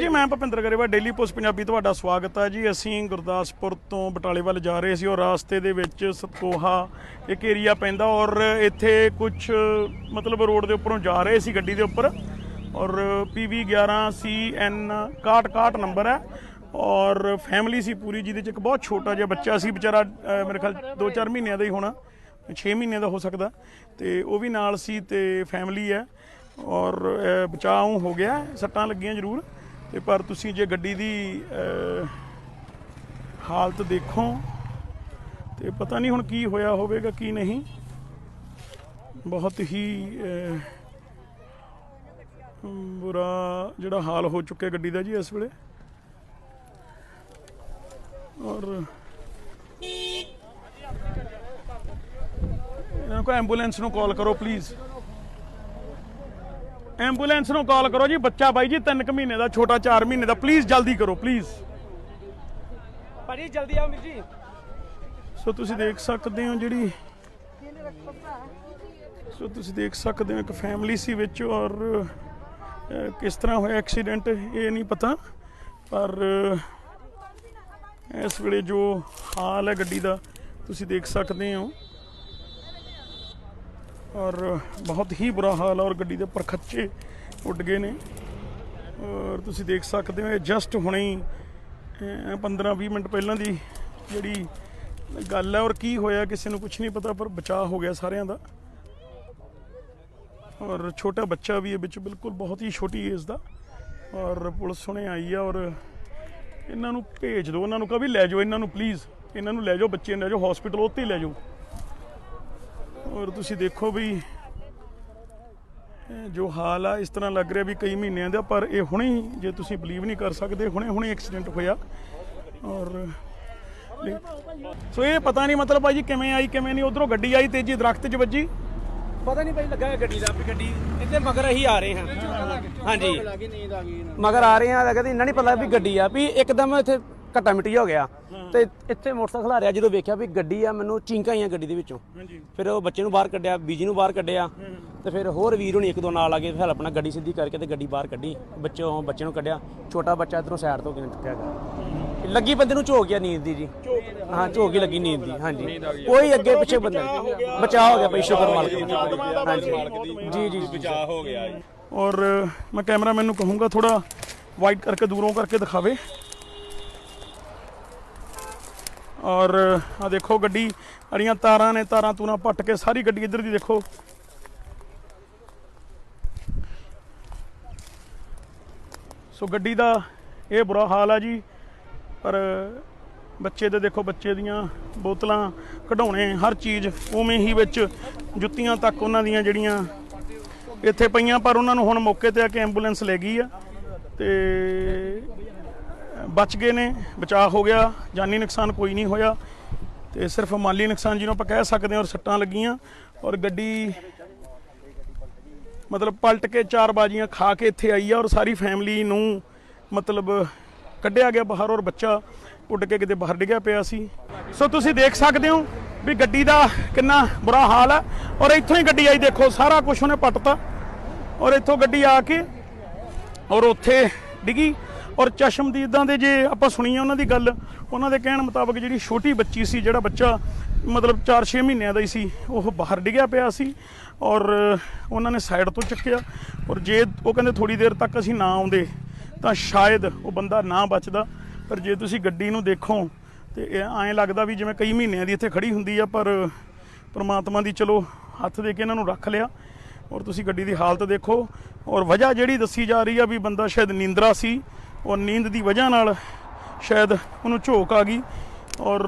ਜੀ ਮੈਂ Bhupinder Grewal daily post Punjabi ਤੁਹਾਡਾ ਸਵਾਗਤ ਹੈ ਜੀ। ਅਸੀਂ ਗੁਰਦਾਸਪੁਰ ਤੋਂ ਬਟਾਲੇ ਵੱਲ ਜਾ ਰਹੇ ਸੀ ਔਰ ਰਾਸਤੇ ਦੇ ਵਿੱਚ ਸਤੋਹਾ ਇੱਕ ਏਰੀਆ ਪੈਂਦਾ ਔਰ ਇੱਥੇ ਕੁਝ ਮਤਲਬ ਰੋਡ ਦੇ ਉੱਪਰੋਂ ਜਾ ਰਹੇ ਸੀ ਗੱਡੀ ਦੇ ਉੱਪਰ ਔਰ PV 11 CN 6161 ਨੰਬਰ ਹੈ ਔਰ ਫੈਮਿਲੀ ਸੀ ਪੂਰੀ ਜਿਹਦੇ ਚ ਇੱਕ ਬਹੁਤ ਛੋਟਾ ਜਿਹਾ ਬੱਚਾ ਸੀ ਵਿਚਾਰਾ ਮੇਰੇ ਖਿਆਲ 2-4 ਮਹੀਨਿਆਂ ਦਾ ਹੀ ਹੋਣਾ 6 ਮਹੀਨੇ ਦਾ ਹੋ ਸਕਦਾ ਤੇ ਉਹ ਵੀ ਨਾਲ ਸੀ ਤੇ ਫੈਮਿਲੀ ਹੈ ਔਰ ਅਹ, ਬਚਾਅ ਹੋ ਗਿਆ ਸੱਟਾਂ ਲੱਗੀਆਂ ਜ਼ਰੂਰ। ਤੇ ਪਰ ਤੁਸੀਂ ਜੇ ਗੱਡੀ ਦੀ ਹਾਲਤ ਦੇਖੋ ਤੇ ਪਤਾ ਨਹੀਂ ਹੁਣ ਕੀ ਹੋਇਆ ਹੋਵੇਗਾ, ਕੀ ਨਹੀਂ। ਬਹੁਤ ਹੀ ਬੁਰਾ ਜਿਹੜਾ ਹਾਲ ਹੋ ਚੁੱਕਿਆ ਗੱਡੀ ਦਾ ਜੀ ਇਸ ਵੇਲੇ। ਔਰ ਇਹਨਾਂ ਕੋ ਐਂਬੂਲੈਂਸ ਨੂੰ ਕਾਲ ਕਰੋ, ਪਲੀਜ਼। ਐਂਬੂਲੈਂਸ ਨੂੰ ਕਾਲ ਕਰੋ ਜੀ ਬੱਚਾ ਬਾਈ ਜੀ 3 ਮਹੀਨੇ ਦਾ ਛੋਟਾ 4 ਮਹੀਨੇ ਦਾ ਪਲੀਜ਼ ਜਲਦੀ ਕਰੋ ਪਲੀਜ਼ ਭਾਜੀ ਜਲਦੀ ਆਓ ਵੀਰ ਜੀ। ਸੋ ਤੁਸੀਂ ਦੇਖ ਸਕਦੇ ਹੋ ਜਿਹੜੀ ਸੋ ਤੁਸੀਂ ਦੇਖ ਸਕਦੇ ਹੋ ਇੱਕ ਫੈਮਿਲੀ ਸੀ ਵਿੱਚ ਔਰ ਕਿਸ ਤਰ੍ਹਾਂ ਹੋਇਆ ਐਕਸੀਡੈਂਟ ਇਹ ਨਹੀਂ ਪਤਾ। ਪਰ ਇਸ ਵੇਲੇ ਜੋ ਹਾਲ ਹੈ ਗੱਡੀ ਦਾ ਤੁਸੀਂ ਦੇਖ ਸਕਦੇ ਹੋ। ਔਰ ਬਹੁਤ ਹੀ ਬੁਰਾ ਹਾਲ ਹੈ ਔਰ ਗੱਡੀ ਦੇ ਉੱਪਰ ਉੱਡ ਗਏ ਨੇ। ਔਰ ਤੁਸੀਂ ਦੇਖ ਸਕਦੇ ਹੋ, ਇਹ ਜਸਟ ਹੁਣੇ ਹੀ 15-20 ਮਿੰਟ ਪਹਿਲਾਂ ਦੀ ਜਿਹੜੀ ਗੱਲ ਹੈ ਔਰ ਕੀ ਹੋਇਆ ਕਿਸੇ ਨੂੰ ਕੁਝ ਨਹੀਂ ਪਤਾ, ਪਰ ਬਚਾਅ ਹੋ ਗਿਆ ਸਾਰਿਆਂ ਦਾ। ਔਰ ਛੋਟਾ ਬੱਚਾ ਵੀ ਇਹ ਵਿੱਚ ਬਿਲਕੁਲ ਬਹੁਤ ਹੀ ਛੋਟੀ ਏਜ ਦਾ। ਔਰ ਪੁਲਿਸ ਹੁਣੇ ਆਈ ਆ, ਔਰ ਇਹਨਾਂ ਨੂੰ ਭੇਜ ਦਿਓ, ਉਹਨਾਂ ਨੂੰ ਕਹ ਵੀ ਲੈ ਜਾਓ, ਇਹਨਾਂ ਨੂੰ ਪਲੀਜ਼ ਇਹਨਾਂ ਨੂੰ ਲੈ ਜਾਓ, ਬੱਚੇ ਨੂੰ ਲੈ ਜਾਓ ਹਸਪੀਟਲ ਉੱਥੇ ਹੀ ਲੈ ਜਾਓ। ਔਰ ਤੁਸੀਂ ਦੇਖੋ ਵੀ ਜੋ ਹਾਲ ਆ ਇਸ ਤਰ੍ਹਾਂ ਲੱਗ ਰਿਹਾ ਵੀ ਕਈ ਮਹੀਨਿਆਂ ਦਾ ਪਰ ਇਹ ਹੁਣੇ ਹੀ ਜੇ ਤੁਸੀਂ ਬਲੀਵ ਨਹੀਂ ਕਰ ਸਕਦੇ ਹੁਣੇ ਹੁਣੇ ਐਕਸੀਡੈਂਟ ਹੋਇਆ। ਔਰ ਸੋ ਇਹ ਪਤਾ ਨਹੀਂ ਮਤਲਬ ਭਾਈ ਜੀ ਕਿਵੇਂ ਆਈ ਕਿਵੇਂ ਨਹੀਂ ਉਧਰੋਂ ਗੱਡੀ ਆਈ ਤੇਜੀ ਦਰਖਤ 'ਚ ਵੱਜੀ। ਪਤਾ ਨਹੀਂ ਭਾਈ ਲੱਗਾ ਗੱਡੀ ਦਾ ਵੀ ਗੱਡੀ ਇੱਥੇ ਮਗਰ ਅਸੀਂ ਆ ਰਹੇ ਹਾਂ। ਹਾਂਜੀ। ਮਗਰ ਆ ਰਹੇ ਹਾਂ ਲੱਗਾ ਤੇ ਇੰਨਾ ਨਹੀਂ ਪਤਾ ਵੀ ਗੱਡੀ ਆ ਵੀ ਇੱਕਦਮ ਇੱਥੇ ਘੱਟਾ ਮਿੱਟੀ ਹੋ ਗਿਆ। ਤੇ ਇੱਥੇ ਮੋਟਰਸਾਈਕਲ ਆ ਰਿਹਾ ਜਦੋਂ ਵੇਖਿਆ ਵੀ ਗੱਡੀ ਆ ਮੈਨੂੰ ਚਿੰਕਾਂ ਆਈਆਂ ਗੱਡੀ ਦੇ ਵਿੱਚੋਂ। ਹਾਂਜੀ। ਫਿਰ ਉਹ ਬੱਚੇ ਨੂੰ ਬਾਹਰ ਕੱਢਿਆ ਬੀਜੀ ਨੂੰ ਬਾਹਰ ਕੱਢਿਆ। ਤੇ ਫਿਰ ਹੋਰ ਵੀਰ ਹੁਣੀ ਇੱਕ ਦੋ ਨਾਲ ਆ ਗਏ ਫਿਰ ਆਪਣਾ ਗੱਡੀ ਸਿੱਧੀ ਕਰਕੇ ਤੇ ਗੱਡੀ ਬਾਹਰ ਕੱਢੀ। ਬੱਚੇ ਉਹ ਬੱਚੇ ਨੂੰ ਕੱਢਿਆ। ਛੋਟਾ ਬੱਚਾ ਇਧਰੋਂ ਸਾਈਡ ਤੋਂ ਕਿਨੇ ਚੁੱਕਿਆ ਗਿਆ ਲੱਗੀ ਬੰਦੇ ਨੂੰ ਝੋਕ ਗਿਆ ਨੀਂਦ ਦੀ ਜੀ। ਹਾਂ ਝੋਕ ਹੀ ਲੱਗੀ ਨੀਂਦ ਦੀ ਹਾਂਜੀ। ਕੋਈ ਅੱਗੇ ਪਿੱਛੇ ਬੰਦਾ ਬਚਾਅ ਹੋ ਗਿਆ। ਭਾਈ ਸ਼ੁਕਰ ਮਾਲਕ ਦਾ। ਹਾਂਜੀ। ਜੀ ਜੀ ਬਚਾਅ ਹੋ ਗਿਆ ਔਰ ਮੈਂ ਕੈਮਰਾਮੈਨ ਨੂੰ ਕਹੂੰਗਾ ਥੋੜਾ ਵਾਈਡ ਕਰਕੇ ਦੂਰੋਂ ਕਰਕੇ ਦਿਖਾਵੇ। ਔਰ ਆ ਦੇਖੋ ਗੱਡੀ, ਅੜੀਆਂ ਤਾਰਾਂ ਨੇ, ਤਾਰਾਂ ਤੂਰਾਂ ਪੱਟ ਕੇ ਸਾਰੀ ਗੱਡੀ ਇੱਧਰ ਦੀ ਦੇਖੋ। ਸੋ ਗੱਡੀ ਦਾ ਇਹ ਬੁਰਾ ਹਾਲ ਆ ਜੀ, ਪਰ ਬੱਚੇ ਦੇ ਦੇਖੋ, ਬੱਚੇ ਦੀਆਂ ਬੋਤਲਾਂ ਕਢਾਉਣੇ ਹਰ ਚੀਜ਼ ਉਵੇਂ ਹੀ ਵਿੱਚ, ਜੁੱਤੀਆਂ ਤੱਕ ਉਹਨਾਂ ਦੀਆਂ ਜਿਹੜੀਆਂ ਇੱਥੇ ਪਈਆਂ, ਪਰ ਉਹਨਾਂ ਨੂੰ ਹੁਣ ਮੌਕੇ ਤੇ ਆ ਕੇ ਐਂਬੂਲੈਂਸ ਲੈ ਗਈ ਆ। ਤੇ ਬਚ ਗਏ ਨੇ, ਬਚਾਅ ਹੋ ਗਿਆ, ਜਾਨੀ ਨੁਕਸਾਨ ਕੋਈ ਨਹੀਂ ਹੋਇਆ। ਤੇ ਸਿਰਫ ਮਾਲੀ ਨੁਕਸਾਨ ਜਿਹਨੂੰ ਆਪਾਂ ਕਹਿ ਸਕਦੇ ਹਾਂ ਔਰ ਸੱਟਾਂ ਲੱਗੀਆਂ ਔਰ ਗੱਡੀ ਮਤਲਬ ਪਲਟ ਕੇ ਚਾਰ ਬਾਜੀਆਂ ਖਾ ਕੇ ਇੱਥੇ ਆਈ ਆ ਔਰ ਸਾਰੀ ਫੈਮਿਲੀ ਨੂੰ ਮਤਲਬ ਕੱਢਿਆ ਗਿਆ ਬਾਹਰ ਔਰ ਬੱਚਾ ਉੱਡ ਕੇ ਕਿਤੇ ਬਾਹਰ ਡਿੱਗਿਆ ਪਿਆ ਸੀ। ਸੋ ਤੁਸੀਂ ਦੇਖ ਸਕਦੇ ਹੋ ਵੀ ਗੱਡੀ ਦਾ ਕਿੰਨਾ ਬੁਰਾ ਹਾਲ ਹੈ ਔਰ ਇੱਥੋਂ ਹੀ ਗੱਡੀ ਆਈ ਦੇਖੋ, ਸਾਰਾ ਕੁਝ ਉਹਨੇ ਪੱਟਤਾ ਔਰ ਇੱਥੋਂ ਗੱਡੀ ਆ ਕੇ ਔਰ ਉੱਥੇ ਡਿੱਗੀ। ਔਰ ਚਸ਼ਮਦੀਦਾਂ ਦੇ ਜੇ ਆਪਾਂ ਸੁਣੀਏ ਉਹਨਾਂ ਦੀ ਗੱਲ, ਉਹਨਾਂ ਦੇ ਕਹਿਣ ਮੁਤਾਬਕ ਜਿਹੜੀ ਛੋਟੀ ਬੱਚੀ ਸੀ, ਜਿਹੜਾ ਬੱਚਾ ਮਤਲਬ 4-6 ਮਹੀਨਿਆਂ ਦਾ ਹੀ ਸੀ, ਉਹ ਬਾਹਰ ਡਿੱਗਿਆ ਪਿਆ ਸੀ ਔਰ ਉਹਨਾਂ ਨੇ ਸਾਈਡ ਤੋਂ ਚੱਕਿਆ ਔਰ ਜੇ ਉਹ ਕਹਿੰਦੇ ਥੋੜੀ ਦੇਰ ਤੱਕ ਅਸੀਂ ਨਾ ਆਉਂਦੇ, ਤਾਂ ਸ਼ਾਇਦ ਉਹ ਬੰਦਾ ਨਾ ਬਚਦਾ। ਪਰ ਜੇ ਤੁਸੀਂ ਗੱਡੀ ਨੂੰ ਦੇਖੋ ਤੇ ਐਂ ਲੱਗਦਾ ਵੀ ਜਿਵੇਂ ਕਈ ਮਹੀਨਿਆਂ ਦੀ ਇੱਥੇ ਖੜੀ ਹੁੰਦੀ ਆ, ਪਰ ਪ੍ਰਮਾਤਮਾ ਦੀ ਚਲੋ ਹੱਥ ਦੇ ਕੇ ਇਹਨਾਂ ਨੂੰ ਰੱਖ ਲਿਆ ਔਰ ਤੁਸੀਂ ਗੱਡੀ ਦੀ ਹਾਲਤ ਦੇਖੋ ਔਰ ਵਜ੍ਹਾ ਜਿਹੜੀ ਦੱਸੀ ਜਾ ਰਹੀ ਆ ਵੀ ਬੰਦਾ ਸ਼ਾਇਦ ਨਿੰਦਰਾ ਸੀ ਔਰ ਨੀਂਦ ਦੀ ਵਜ੍ਹਾ ਨਾਲ ਸ਼ਾਇਦ ਉਹਨੂੰ ਝੋਕ ਆ ਗਈ। ਔਰ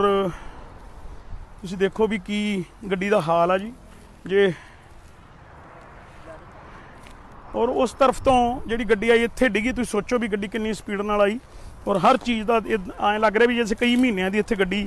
ਤੁਸੀਂ ਦੇਖੋ ਵੀ ਕੀ ਗੱਡੀ ਦਾ ਹਾਲ ਆ ਜੀ। ਜੇ ਔਰ ਉਸ ਤਰਫ ਤੋਂ ਜਿਹੜੀ ਗੱਡੀ ਆਈ, ਇੱਥੇ ਡਿੱਗੀ। ਤੁਸੀਂ ਸੋਚੋ ਵੀ ਗੱਡੀ ਕਿੰਨੀ ਸਪੀਡ ਨਾਲ ਆਈ। ਔਰ ਹਰ ਚੀਜ਼ ਦਾ ਐਂ ਲੱਗ ਰਿਹਾ ਵੀ ਜਿਵੇਂ ਕਈ ਮਹੀਨਿਆਂ ਦੀ ਇੱਥੇ ਗੱਡੀ